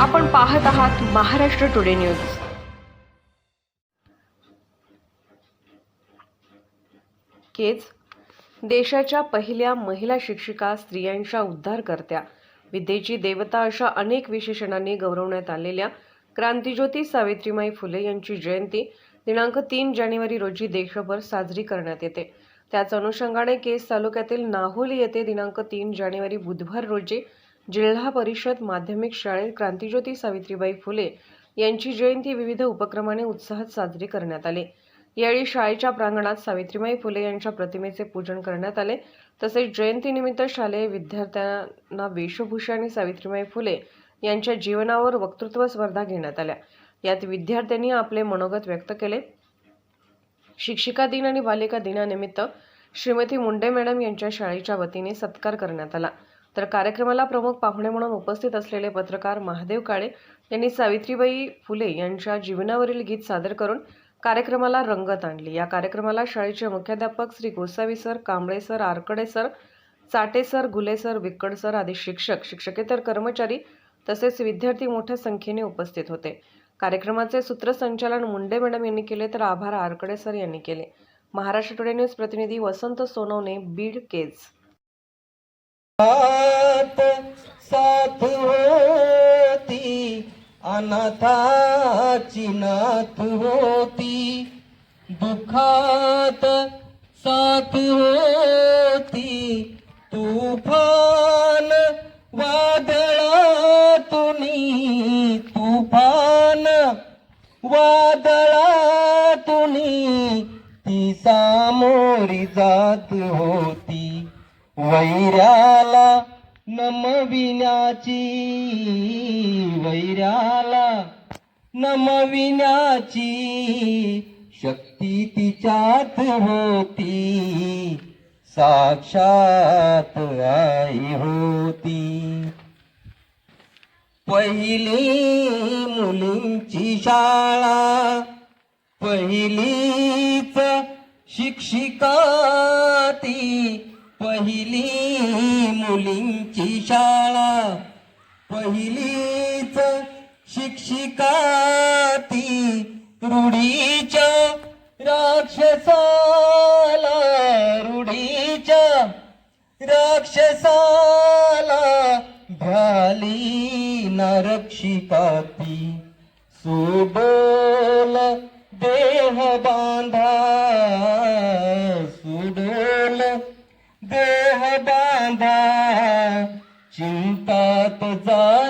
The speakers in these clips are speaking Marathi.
आपण पाहत आहात महाराष्ट्र टुडे न्यूज. केज देशाच्या पहिल्या महिला शिक्षिका स्त्रियांच्या उद्धारकर्त्या. विद्येची देवता अशा अनेक विशेषणांनी गौरवण्यात आलेल्या क्रांतीज्योती सावित्रीमाई फुले यांची जयंती दिनांक तीन जानेवारी रोजी देशभर साजरी करण्यात येते. त्याच अनुषंगाने केस तालुक्यातील नाहोली येथे दिनांक तीन जानेवारी बुधवार रोजी जिल्हा परिषद माध्यमिक शाळेत क्रांतीज्योती सावित्रीबाई फुले यांची जयंती विविध उपक्रमाने उत्साहात साजरी करण्यात आली. यावेळी शाळेच्या प्रांगणात सावित्रीबाई फुले यांच्या प्रतिमेचे पूजन करण्यात आले. तसेच जयंतीनिमित्त शालेय विद्यार्थ्यांना वेशभूषा आणि सावित्रीबाई फुले यांच्या जीवनावर वक्तृत्व स्पर्धा घेण्यात आल्या. यात विद्यार्थ्यांनी आपले मनोगत व्यक्त केले. शिक्षिका दिन आणि बालिका दिनानिमित्त श्रीमती मुंडे मॅडम यांच्या शाळेच्या वतीने सत्कार करण्यात आला. तर कार्यक्रमाला प्रमुख पाहुणे म्हणून उपस्थित असलेले पत्रकार महादेव काळे यांनी सावित्रीबाई फुले यांच्या जीवनावरील गीत सादर करून कार्यक्रमाला रंगत आणली. या कार्यक्रमाला शाळेचे मुख्याध्यापक Shri Gosavi sir Kamble sir Arkade sir Chate sir Gule sir Vikkad sir आदी शिक्षक शिक्षकेतर कर्मचारी तसेच विद्यार्थी मोठ्या संख्येने उपस्थित होते. कार्यक्रमाचे सूत्रसंचालन मुंडे मॅडम यांनी केले तर आभार आरकडे सर यांनी केले. महाराष्ट्र टुडे न्यूज प्रतिनिधी वसंत सोनवणे बीड केज. अनाथाची नाथ होती दुखात साथ होती. तुफान वादळातून तुफान वादळातून ती सामोरी जात होती. वैराला नमविण्याची वैऱ्याला नमविण्याची शक्ती तिच्यात होती. साक्षात आई होती. पहिली मुलींची शाळा पहिलीच शिक्षिका ती पहिली मुलींची शाळा पहिलीच शिक्षिका ती रूढीच्या राक्षसाला रूढीच्या राक्षसाला भ्याली नरक्षिका ती सुबोल देह बांधा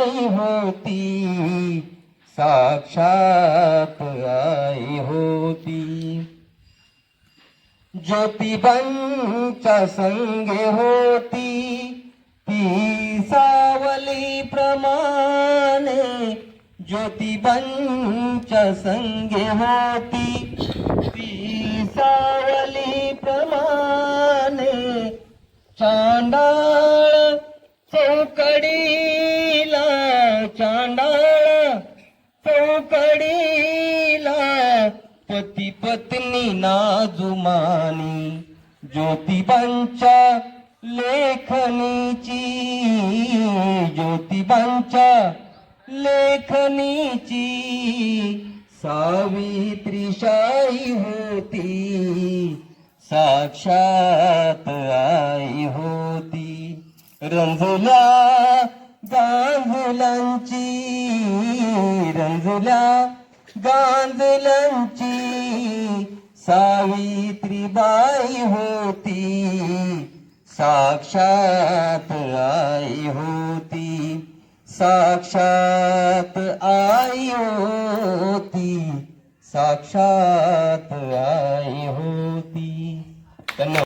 आई होती साक्षात आई होती. ज्योतिबांच्या संगे होती ती सावली प्रमाणे ज्योतिबांच्या संगे होती. ती सावली प्रमाणे चांडाळ चौकडीला चांडाळ चौकडीला पती पत्नी नाजुमानी ज्योतिबांच्या लेखनीची ज्योतिबांच्या लेखनीची सावित्रीशाही होती साक्षात आई होती. रंजला गांजलांची रंजला गांजलांची सावित्रीबाई होती साक्षात आई होती साक्षात आई होती साक्षात आई